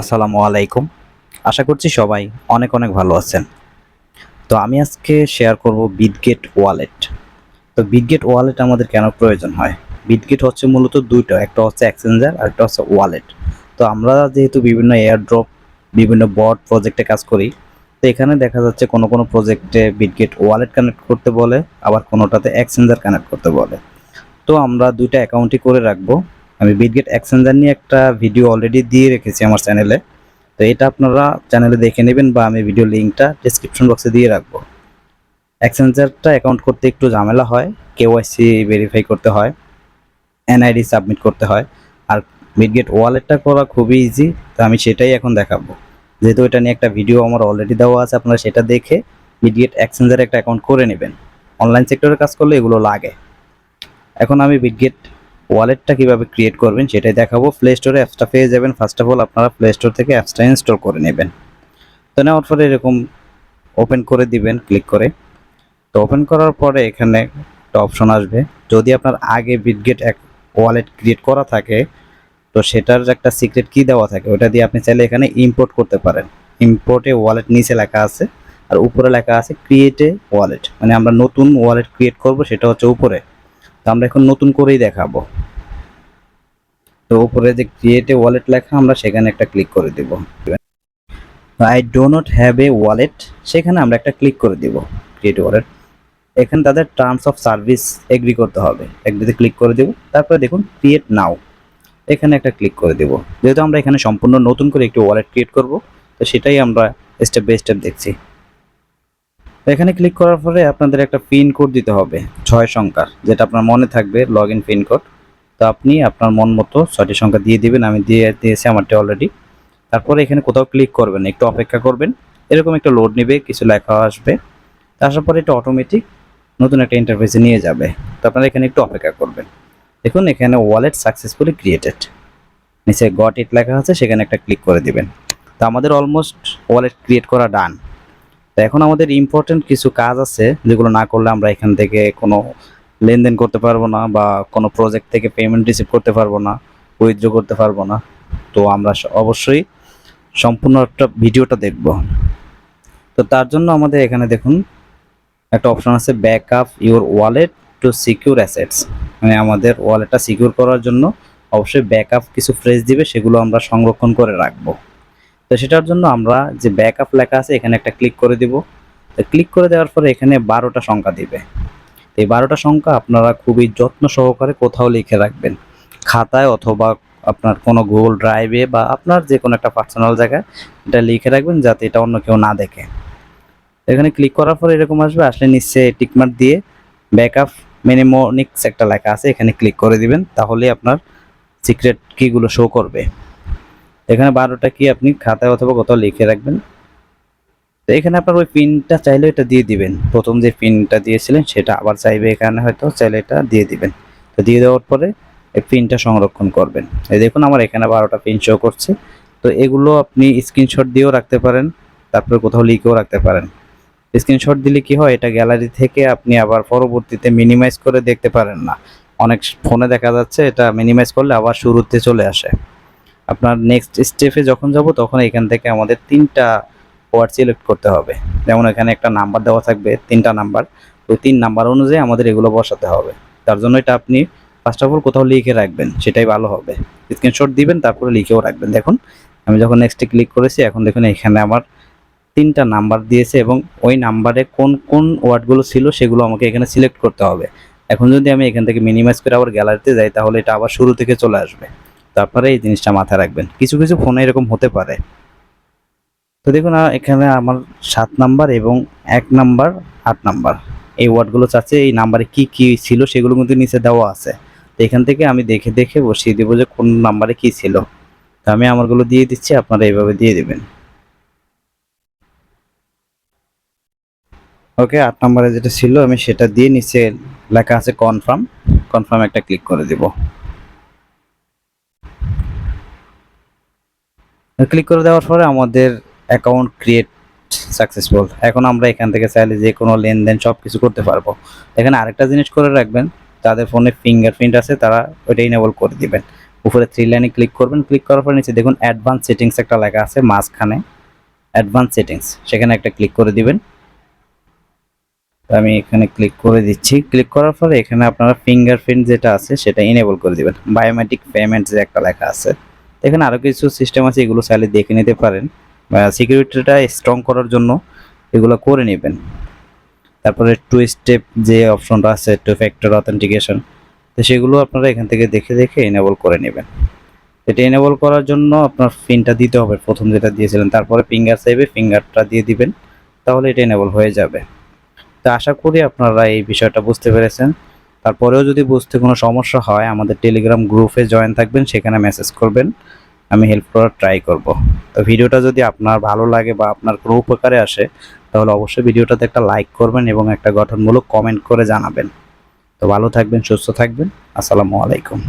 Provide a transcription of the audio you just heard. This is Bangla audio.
আসসালামু আলাইকুম। আশা করছি সবাই অনেক অনেক ভালো আছেন। তো আমি আজকে শেয়ার করব বিটগেট ওয়ালেট তো বিটগেট ওয়ালেট আমাদের কেন প্রয়োজন হয়? বিটগেট হচ্ছে মূলত দুইটা, একটা হচ্ছে এক্সচেঞ্জার আর একটা হচ্ছে ওয়ালেট তো আমরা যেহেতু বিভিন্ন এয়ারড্রপ বিভিন্ন বট প্রজেক্টে কাজ করি, তো এখানে দেখা যাচ্ছে কোনো কোনো প্রজেক্টে বিটগেট ওয়ালেট কানেক্ট করতে বলে, আবার কোনোটাতে এক্সচেঞ্জার কানেক্ট করতে বলে। তো আমরা দুইটা অ্যাকাউন্টই করে রাখব। আমি বিটগেট এক্সচেঞ্জার নিয়ে একটা ভিডিও অলরেডি দিয়ে রেখেছি আমার চ্যানেলে তো এটা আপনারা চ্যানেলে দেখে নেবেন বা আমি ভিডিও লিঙ্কটা ডিসক্রিপশন বক্সে দিয়ে রাখব। এক্সচেঞ্জারটা অ্যাকাউন্ট করতে একটু ঝামেলা হয় কেওয়াইসি ভেরিফাই করতে হয় এনআইডি সাবমিট করতে হয়, আর মিডগেট ওয়ালেটটা করা খুবই ইজি তো আমি সেটাই এখন দেখাবো। যেহেতু এটা নিয়ে একটা ভিডিও আমার অলরেডি দেওয়া আছে, আপনারা সেটা দেখে মিডগেট এক্সচেঞ্জারে একটা অ্যাকাউন্ট করে নেবেন। অনলাইন সেক্টরে কাজ করলে এগুলো লাগে। এখন আমি বিটগেট ওয়ালেটটা কীভাবে ক্রিয়েট করবেন সেটাই দেখাবো। প্লে স্টোরে অ্যাপসটা পেয়ে যাবেন। ফার্স্ট অফ অল আপনারা প্লে স্টোর থেকে অ্যাপসটা ইনস্টল করে নেবেন। তো নেওয়ার পরে এরকম ওপেন করে দিবেন ক্লিক করে। তো ওপেন করার পরে এখানে একটা অপশন আসবে। যদি আপনার আগে বিটগেট এক ওয়ালেট ক্রিয়েট করা থাকে, তো সেটার একটা সিক্রেট কি দেওয়া থাকে, ওটা দিয়ে আপনি চাইলে এখানে ইম্পোর্ট করতে পারেন। ইম্পোর্টে ওয়ালেট নিচে লেখা আছে, আর উপরে লেখা আছে ক্রিয়েটে ওয়ালেট মানে আমরা নতুন ওয়ালেট ক্রিয়েট করব, সেটা হচ্ছে উপরে। তো আমরা এখন নতুন করেই দেখাবো। তো উপরে যে ক্রিয়েটে ওয়ালেট লেখা, আমরা সেখানে একটা ক্লিক করে দেব। I do not have a wallet সেখানে আমরা একটা ক্লিক করে দেব ক্রিয়েট ওয়ালেট এখানে তাদের টার্মস অফ সার্ভিস এগ্রি করতে হবে। এগ্রিতে ক্লিক করে দেব, তারপরে দেখুন ক্রিয়েট নাও এখানে একটা ক্লিক করে দেব। যেহেতু আমরা এখানে সম্পূর্ণ নতুন করে একটি ওয়ালেট ক্রিয়েট করব, তো সেটাই আমরা স্টেপ বাই স্টেপ দেখছি। এখানে ক্লিক করার পরে আপনাদের একটা পিন কোড দিতে হবে, ছয় সংখ্যার, যেটা আপনার মনে থাকবে লগ ইন পিন কোড তো আপনি আপনার মন মতো ছয়টি সংখ্যা দিয়ে দিবেন, আমি দিয়ে দিয়েছি আমারটা অলরেডি তারপরে এখানে কোথাও ক্লিক করবেন, একটু অপেক্ষা করবেন, এরকম একটা লোড নেবে, কিছু লেখা আসবে। আসার পরে এটা অটোমেটিক নতুন একটা ইন্টারফেসে নিয়ে যাবে। তো আপনারা এখানে একটু অপেক্ষা করবেন। দেখুন, এখানে ওয়ালেট সাকসেসফুলি ক্রিয়েটেড নিচে গট ইট লেখা আছে, সেখানে একটা ক্লিক করে দিবেন। তো আমাদের অলমোস্ট ওয়ালেট ক্রিয়েট করা ডান তো এখন আমাদের ইম্পর্টেন্ট কিছু কাজ আছে, যেগুলো না করলে আমরা এখান থেকে কোনো লেনদেন করতে পারব না বা কোনো প্রজেক্ট থেকে পেমেন্ট রিসিভ করতে পারব না উইথড্র করতে পারব না। তো আমরা অবশ্যই সম্পূর্ণ একটা ভিডিওটা দেখব। তো তার জন্য আমাদের এখানে দেখুন, একটা অপশন আছে back up your wallet to secure assets মানে আমাদের ওয়ালেটটা সিকিউর করার জন্য অবশ্যই ব্যাক কিছু ফ্রেজ দিবে, সেগুলো আমরা সংরক্ষণ করে রাখব। তো সেটার জন্য আমরা যে ব্যাক আপ লেখা আছে, এখানে একটা ক্লিক করে দিব। তো ক্লিক করে দেওয়ার পরে এখানে বারোটা সংখ্যা দিবে। তো এই বারোটা সংখ্যা আপনারা খুবই যত্ন সহকারে কোথাও লিখে রাখবেন। খাতায় অথবা আপনার কোনো গুগল ড্রাইভে বা আপনার যে কোনো একটা পার্সোনাল জায়গায় এটা লিখে রাখবেন যাতে এটা অন্য কেউ না দেখে। এখানে ক্লিক করার পরে এরকম আসবে, আসলে নিচে টিকমার্ক দিয়ে ব্যাকআপ মেনিমোনিক্স একটা লেখা আছে, এখানে ক্লিক করে দিবেন তাহলে আপনার সিক্রেট কিগুলো শো করবে। এখানে বারোটা কি আপনি খাতায় অথবা কোথাও লিখে রাখবেন? তো এখানে আপনার ওই পিনটা চাইলে এটা দিয়ে দিবেন। প্রথম যে পিনটা দিয়েছিলেন সেটা আবার চাইবে এখানে হয়তো, চাইলে এটা দিয়ে দিবেন। তো দিয়ে দেওয়ার পরে এই পিনটা সংরক্ষণ করবেন। এই দেখুন আমার এখানে বারোটা পিন শো করছে। তো এগুলো আপনি স্ক্রিনশট দিয়েও রাখতে পারেন, তারপরে কোথাও লিখেও রাখতে পারেন। স্ক্রিনশট দিলে কি হয়, এটা গ্যালারি থেকে আপনি আবার পরবর্তীতে মিনিমাইজ করে দেখতে পারেন না। অনেক ফোনে দেখা যাচ্ছে এটা মিনিমাইজ করলে আবার শুরুতে চলে আসে। আপনার নেক্সট স্টেপে যখন যাব, তখন এখান থেকে আমাদের তিনটা ওয়ার্ড সিলেক্ট করতে হবে। যেমন এখানে একটা নাম্বার দেওয়া থাকবে, তিনটা নাম্বার ওই তিন নাম্বার অনুযায়ী আমাদের এগুলো বসাতে হবে। তার জন্য এটা আপনি ফার্স্ট অফ অল কোথাও লিখে রাখবেন, সেটাই ভালো হবে। স্ক্রিনশট দিবেন, তারপরে লিখেও রাখবেন। দেখুন, আমি যখন নেক্সটে ক্লিক করেছি, এখন দেখুন এখানে আমার তিনটা নাম্বার দিয়েছে এবং ওই নাম্বারে কোন কোন ওয়ার্ডগুলো ছিল সেগুলো আমাকে এখানে সিলেক্ট করতে হবে। এখন যদি আমি এখান থেকে মিনিমাইজ করে আবার গ্যালারিতে যাই, তাহলে এটা আবার শুরু থেকে চলে আসবে। তারপরে এই জিনিসটা মাথায় রাখবেন। কিছু কিছু ফোনে এরকম হতে পারে। তো দেখুন এখানে আমার সাত নাম্বার এবং এক নাম্বার, আট নাম্বার। এই ওয়ার্ডগুলো চাচ্ছে এই নাম্বারে কি কি ছিল সেগুলো কিন্তু নিচে দেওয়া আছে। তো এখান থেকে আমি দেখে দেখে বসিয়ে দেবো যে কোন নাম্বারে কি ছিল। তো আমি আমারগুলো দিয়ে দিচ্ছি, আপনারা এইভাবে দিয়ে দেবেন। ওকে, আট নাম্বারে যেটা ছিল আমি সেটা দিয়ে নিচে লেখা আছে কনফার্ম। কনফার্ম একটা ক্লিক করে দিব। ক্লিক করে দেওয়ার পরে আমাদের অ্যাকাউন্ট ক্রিয়েট সাকসেসফুল এখন আমরা এখান থেকে চাইলে যে কোনো লেনদেন সব কিছু করতে পারব। এখানে আরেকটা জিনিস করে রাখবেন তাদের ফোনে ফিঙ্গারপ্রিন্ট আছে তারা ওইটা ইনেবল করে দিবেন। উপরে থ্রি লাইনে ক্লিক করবেন ক্লিক করার পর নিচে দেখুন অ্যাডভান্স সেটিংস একটা লেখা আছে, মাঝখানে অ্যাডভান্স সেটিংস সেখানে একটা ক্লিক করে দিবেন। আমি এখানে ক্লিক করে দিচ্ছি। ক্লিক করার পরে এখানে আপনারা ফিঙ্গারপ্রিন্ট যেটা আছে সেটা ইনেবল করে দিবেন। বায়োমেট্রিক পেমেন্ট যে একটা লেখা আছে। এখানে আরও কিছু সিস্টেম আছে, এগুলো চাইলে দেখে নিতে পারেন। সিকিউরিটিটা স্ট্রং করার জন্য এগুলো করে নেবেন। তারপরে টু স্টেপ যে অপশনটা আছে টু ফ্যাক্টর অথেন্টিকেশন তো সেগুলো আপনারা এখান থেকে দেখে দেখে এনেবল করে নেবেন। এটা এনেবল করার জন্য আপনার পিনটা দিতে হবে, প্রথম যেটা দিয়েছিলেন, তারপরে ফিঙ্গার সেভে ফিঙ্গারটা দিয়ে দিবেন, তাহলে এটা এনেবল হয়ে যাবে। তো আশা করি আপনারা এই বিষয়টা বুঝতে পেরেছেন। তারপরেও যদি বুঝতে কোনো সমস্যা হয়, আমাদের টেলিগ্রাম গ্রুপে জয়েন থাকবেন, সেখানে মেসেজ করবেন। আমি হেল্প করার ট্রাই করব। তো ভিডিওটা যদি আপনার ভালো লাগে বা আপনার কোনো উপকারে আসে, তাহলে অবশ্যই ভিডিওটাতে একটা লাইক করবেন এবং একটা গঠনমূলক কমেন্ট করে জানাবেন। তো ভালো থাকবেন, সুস্থ থাকবেন। আসসালামু আলাইকুম।